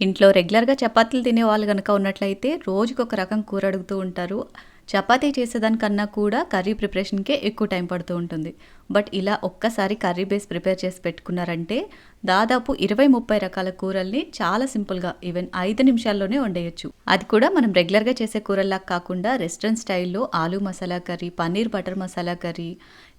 ఇంట్లో రెగ్యులర్గా చపాతీలు తినే వాళ్ళు కనుక ఉన్నట్లయితే రోజుకి ఒక రకం కూర అడుగుతూ ఉంటారు. చపాతీ చేసేదానికన్నా కూడా కర్రీ ప్రిపరేషన్కే ఎక్కువ టైం పడుతూ ఉంటుంది. బట్ ఇలా ఒక్కసారి కర్రీ బేస్ ప్రిపేర్ చేసి పెట్టుకున్నారంటే దాదాపు ఇరవై ముప్పై రకాల కూరల్ని చాలా సింపుల్గా ఈవెన్ ఐదు నిమిషాల్లోనే వండేయచ్చు. అది కూడా మనం రెగ్యులర్గా చేసే కూరల్లా కాకుండా రెస్టారెంట్ స్టైల్లో aloo masala curry paneer butter masala curry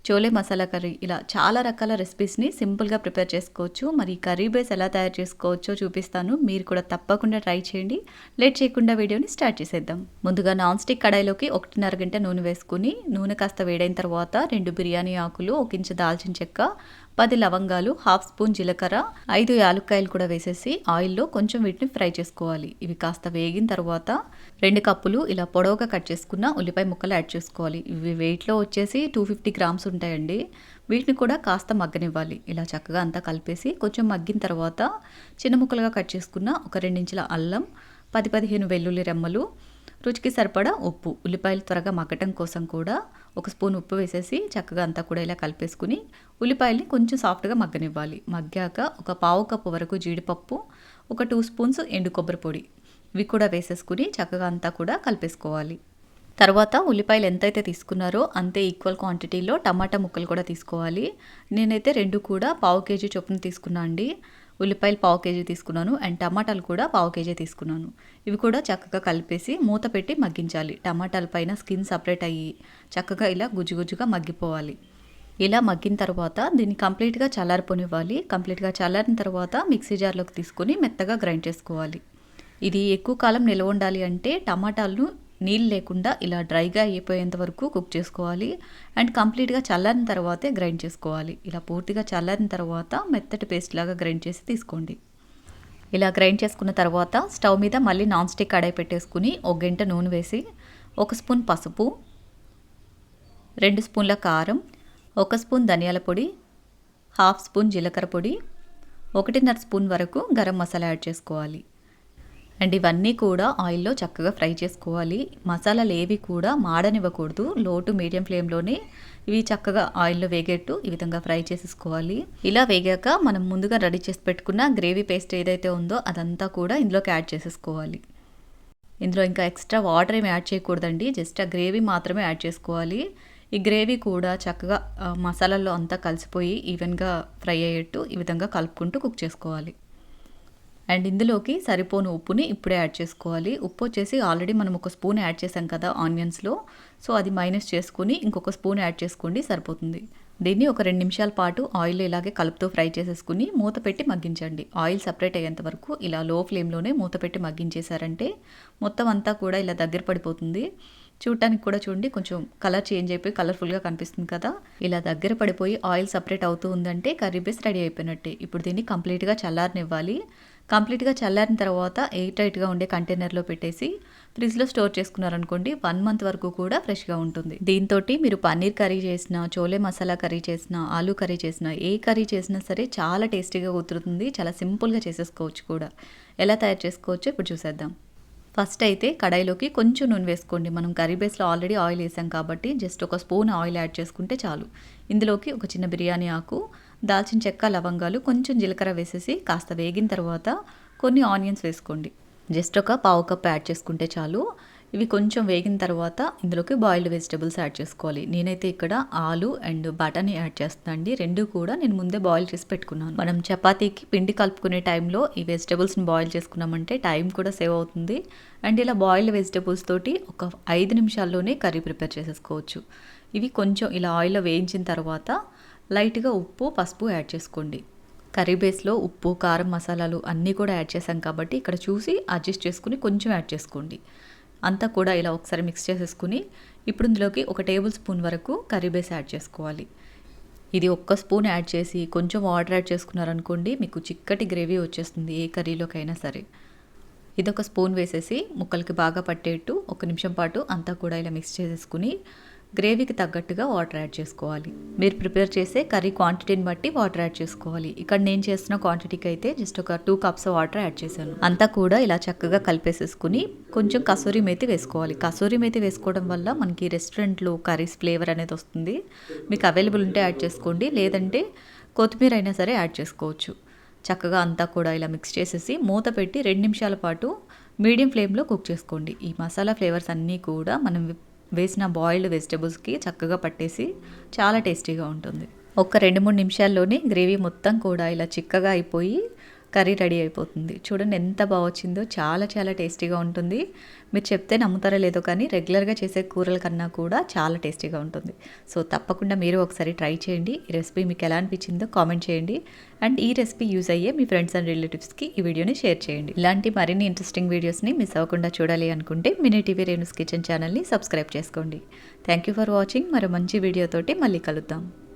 chole masala curry ఇలా చాలా రకాల రెసిపీస్ని సింపుల్గా ప్రిపేర్ చేసుకోవచ్చు. మరి కర్రీ బేస్ ఎలా తయారు చేసుకోవచ్చో చూపిస్తాను. మీరు కూడా తప్పకుండా ట్రై చేయండి. లేట్ చేయకుండా వీడియోని స్టార్ట్ చేసేద్దాం. ముందుగా నాన్ స్టిక్ కడాయిలోకి ఒకటిన్నర గంట నూనె వేసుకుని నూనె కాస్త వేడైన తర్వాత రెండు బిర్యానీ ఆకులు ఒక ఇంచు దాల్చిన చెక్క పది లవంగాలు హాఫ్ స్పూన్ జీలకర్ర ఐదు యాలుక్కాయలు కూడా వేసేసి ఆయిల్లో కొంచెం వీటిని ఫ్రై చేసుకోవాలి. ఇవి కాస్త వేగిన తర్వాత రెండు కప్పులు ఇలా పొడవుగా కట్ చేసుకున్న ఉల్లిపాయ ముక్కలు యాడ్ చేసుకోవాలి. ఇవి వెయిట్లో వచ్చేసి టూ ఫిఫ్టీ గ్రామ్స్ ఉంటాయండి. వీటిని కూడా కాస్త మగ్గనివ్వాలి. ఇలా చక్కగా అంతా కలిపేసి కొంచెం మగ్గిన తర్వాత చిన్న ముక్కలుగా కట్ చేసుకున్న ఒక రెండించుల అల్లం పది పదిహేను వెల్లుల్లి రెమ్మలు రుచికి సరిపడా ఉప్పు. ఉల్లిపాయలు త్వరగా మగ్గటం కోసం కూడా ఒక స్పూన్ ఉప్పు వేసేసి చక్కగా అంతా కూడా ఇలా కలిపేసుకుని ఉల్లిపాయల్ని కొంచెం సాఫ్ట్గా మగ్గనివ్వాలి. మగ్గాక ఒక పావు కప్పు వరకు జీడిపప్పు ఒక టూ స్పూన్స్ ఎండు కొబ్బరి పొడి. ఇవి కూడా వేసేసుకుని చక్కగా అంతా కూడా కలిపేసుకోవాలి. తర్వాత ఉల్లిపాయలు ఎంతైతే తీసుకున్నారో అంతే ఈక్వల్ క్వాంటిటీలో టమాటా ముక్కలు కూడా తీసుకోవాలి. నేనైతే రెండు కూడా పావు కేజీ చొప్పున తీసుకున్నా అండి. ఉల్లిపాయలు పావు కేజీ తీసుకున్నాను అండ్ టమాటాలు కూడా పావు కేజీ తీసుకున్నాను. ఇవి కూడా చక్కగా కలిపేసి మూత పెట్టి మగ్గించాలి. టమాటాల పైన స్కిన్ సపరేట్ అయ్యి చక్కగా ఇలా గుజ్జుగుజ్జుగా మగ్గిపోవాలి. ఇలా మగ్గిన తర్వాత దీన్ని కంప్లీట్గా చల్లారిపోనివ్వాలి. కంప్లీట్గా చల్లారిన తర్వాత మిక్సీ జార్లోకి తీసుకొని మెత్తగా గ్రైండ్ చేసుకోవాలి. ఇది ఎక్కువ కాలం నిల్వ ఉండాలి అంటే టమాటాలను నీళ్ళు లేకుండా ఇలా డ్రైగా అయిపోయేంత వరకు కుక్ చేసుకోవాలి. అండ్ కంప్లీట్గా చల్లారిన తర్వాతే గ్రైండ్ చేసుకోవాలి. ఇలా పూర్తిగా చల్లారిన తర్వాత మెత్తటి పేస్ట్ లాగా గ్రైండ్ చేసి తీసుకోండి. ఇలా గ్రైండ్ చేసుకున్న తర్వాత స్టవ్ మీద మళ్ళీ నాన్ స్టిక్ కడాయి పెట్టేసుకుని ఒక గంట నూనె వేసి ఒక స్పూన్ పసుపు రెండు స్పూన్ల కారం ఒక స్పూన్ ధనియాల పొడి హాఫ్ స్పూన్ జీలకర్ర పొడి ఒకటిన్నర స్పూన్ వరకు గరం మసాలా యాడ్ చేసుకోవాలి. అండ్ ఇవన్నీ కూడా ఆయిల్లో చక్కగా ఫ్రై చేసుకోవాలి. మసాలాలు ఏవి కూడా మాడనివ్వకూడదు. లో టు మీడియం ఫ్లేమ్లోనే ఇవి చక్కగా ఆయిల్లో వేగేట్టు ఈ విధంగా ఫ్రై చేసేసుకోవాలి. ఇలా వేగాక మనం ముందుగా రెడీ చేసి పెట్టుకున్న గ్రేవీ పేస్ట్ ఏదైతే ఉందో అదంతా కూడా ఇందులోకి యాడ్ చేసేసుకోవాలి. ఇందులో ఇంకా ఎక్స్ట్రా వాటర్ ఏమి యాడ్ చేయకూడదండి. జస్ట్ ఆ గ్రేవీ మాత్రమే యాడ్ చేసుకోవాలి. ఈ గ్రేవీ కూడా చక్కగా మసాలాల్లో అంతా కలిసిపోయి ఈవెన్గా ఫ్రై అయ్యేట్టు ఈ విధంగా కలుపుకుంటూ కుక్ చేసుకోవాలి. అండ్ ఇందులోకి సరిపోను ఉప్పుని ఇప్పుడే యాడ్ చేసుకోవాలి. ఉప్పు వచ్చేసి ఆల్రెడీ మనం ఒక స్పూన్ యాడ్ చేసాం కదా ఆనియన్స్లో. సో అది మైనస్ చేసుకుని ఇంకొక స్పూన్ యాడ్ చేసుకోండి సరిపోతుంది. దీన్ని ఒక రెండు నిమిషాల పాటు ఆయిల్ ఇలాగే కలుపుతో ఫ్రై చేసేసుకుని మూత పెట్టి మగ్గించండి. ఆయిల్ సపరేట్ అయ్యేంత వరకు ఇలా లో ఫ్లేమ్లోనే మూత పెట్టి మగ్గించేశారంటే మొత్తం అంతా కూడా ఇలా దగ్గర పడిపోతుంది. చూడటానికి కూడా చూడండి కొంచెం కలర్ చేంజ్ అయిపోయి కలర్ఫుల్గా కనిపిస్తుంది కదా. ఇలా దగ్గర పడిపోయి ఆయిల్ సపరేట్ అవుతూ ఉందంటే కర్రీ బేస్ రెడీ అయిపోయినట్టే. ఇప్పుడు దీన్ని కంప్లీట్గా చల్లారనివ్వాలి. కంప్లీట్గా చల్లారిన తర్వాత ఎయిర్ టైట్గా ఉండే కంటైనర్లో పెట్టేసి ఫ్రిడ్జ్లో స్టోర్ చేసుకున్నారనుకోండి వన్ మంత్ వరకు కూడా ఫ్రెష్గా ఉంటుంది. దీంతో మీరు పన్నీర్ కర్రీ చేసినా చోలే మసాలా కర్రీ చేసినా ఆలూ కర్రీ చేసినా ఏ కర్రీ చేసినా సరే చాలా టేస్టీగా కుదురుతుంది. చాలా సింపుల్గా చేసేసుకోవచ్చు కూడా. ఎలా తయారు చేసుకోవచ్చో ఇప్పుడు చూసేద్దాం. ఫస్ట్ అయితే కడాయిలోకి కొంచెం నూనె వేసుకోండి. మనం కర్రీ బేస్లో ఆల్రెడీ ఆయిల్ వేసాం కాబట్టి జస్ట్ ఒక స్పూన్ ఆయిల్ యాడ్ చేసుకుంటే చాలు. ఇందులోకి ఒక చిన్న బిర్యానీ ఆకు దాల్చిన చెక్క లవంగాలు కొంచెం జీలకర్ర వేసేసి కాస్త వేగిన తర్వాత కొన్ని ఆనియన్స్ వేసుకోండి. జస్ట్ ఒక పావు కప్ యాడ్ చేసుకుంటే చాలు. ఇవి కొంచెం వేగిన తర్వాత ఇందులోకి బాయిల్డ్ వెజిటబుల్స్ యాడ్ చేసుకోవాలి. నేనైతే ఇక్కడ ఆలు అండ్ బటానీ యాడ్ చేస్తాను అండి. రెండు కూడా నేను ముందే బాయిల్ చేసి పెట్టుకున్నాను. మనం చపాతీకి పిండి కలుపుకునే టైంలో ఈ వెజిటబుల్స్ని బాయిల్ చేసుకున్నామంటే టైం కూడా సేవ్ అవుతుంది. అండ్ ఇలా బాయిల్డ్ వెజిటబుల్స్ తోటి ఒక ఐదు నిమిషాల్లోనే కర్రీ ప్రిపేర్ చేసేసుకోవచ్చు. ఇవి కొంచెం ఇలా ఆయిల్లో వేయించిన తర్వాత లైట్గా ఉప్పు పసుపు యాడ్ చేసుకోండి. కర్రీ బేస్లో ఉప్పు కారం మసాలాలు అన్నీ కూడా యాడ్ చేసాం కాబట్టి ఇక్కడ చూసి అడ్జస్ట్ చేసుకుని కొంచెం యాడ్ చేసుకోండి. అంతా కూడా ఇలా ఒకసారి మిక్స్ చేసేసుకుని ఇప్పుడు ఇందులోకి ఒక టేబుల్ స్పూన్ వరకు కర్రీ బేస్ యాడ్ చేసుకోవాలి. ఇది ఒక్క స్పూన్ యాడ్ చేసి కొంచెం వాటర్ యాడ్ చేసుకున్నారనుకోండి మీకు చిక్కటి గ్రేవీ వచ్చేస్తుంది ఏ కర్రీలోకైనా సరే. ఇదొక స్పూన్ వేసేసి ముక్కలకి బాగా పట్టేట్టు ఒక నిమిషం పాటు అంతా కూడా ఇలా మిక్స్ చేసేసుకుని గ్రేవీకి తగ్గట్టుగా వాటర్ యాడ్ చేసుకోవాలి. మీరు ప్రిపేర్ చేసే కర్రీ క్వాంటిటీని బట్టి వాటర్ యాడ్ చేసుకోవాలి. ఇక్కడ నేను చేసిన క్వాంటిటీకి అయితే జస్ట్ ఒక టూ కప్స్ వాటర్ యాడ్ చేశాను. అంతా కూడా ఇలా చక్కగా కలిపేసేసుకుని కొంచెం కసూరి మేతి వేసుకోవాలి. కసూరి మేతి వేసుకోవడం వల్ల మనకి రెస్టారెంట్లో కర్రీస్ ఫ్లేవర్ అనేది వస్తుంది. మీకు అవైలబుల్ ఉంటే యాడ్ చేసుకోండి. లేదంటే కొత్తిమీర అయినా సరే యాడ్ చేసుకోవచ్చు. చక్కగా అంతా కూడా ఇలా మిక్స్ చేసేసి మూత పెట్టి రెండు నిమిషాల పాటు మీడియం ఫ్లేమ్లో కుక్ చేసుకోండి. ఈ మసాలా ఫ్లేవర్స్ అన్నీ కూడా మనం వేసిన బాయిల్డ్ వెజిటబుల్స్కి చక్కగా పట్టేసి చాలా టేస్టీగా ఉంటుంది. ఒక రెండు మూడు నిమిషాల్లోనే గ్రేవీ మొత్తం కూడా ఇలా చిక్కగా అయిపోయి కర్రీ రెడీ అయిపోతుంది. చూడండి ఎంత బాగా వచ్చిందో చాలా చాలా టేస్టీగా ఉంటుంది. మీరు చెప్తే నమ్ముతారో లేదో కానీ రెగ్యులర్గా చేసే కూరల కన్నా కూడా చాలా టేస్టీగా ఉంటుంది. సో తప్పకుండా మీరు ఒకసారి ట్రై చేయండి. ఈ రెసిపీ మీకు ఎలా అనిపించిందో కామెంట్ చేయండి. అండ్ ఈ రెసిపీ యూజ్ అయ్యే మీ ఫ్రెండ్స్ అండ్ రిలేటివ్స్కి ఈ వీడియోని షేర్ చేయండి. ఇలాంటి మరిన్ని ఇంట్రెస్టింగ్ వీడియోస్ని మిస్ అవ్వకుండా చూడాలి అనుకుంటే మినీ టీవీ రేణుస్ కిచెన్ ఛానల్ని సబ్స్క్రైబ్ చేసుకోండి. Thank you for watching. మరో మంచి వీడియోతోటి మళ్ళీ కలుద్దాం.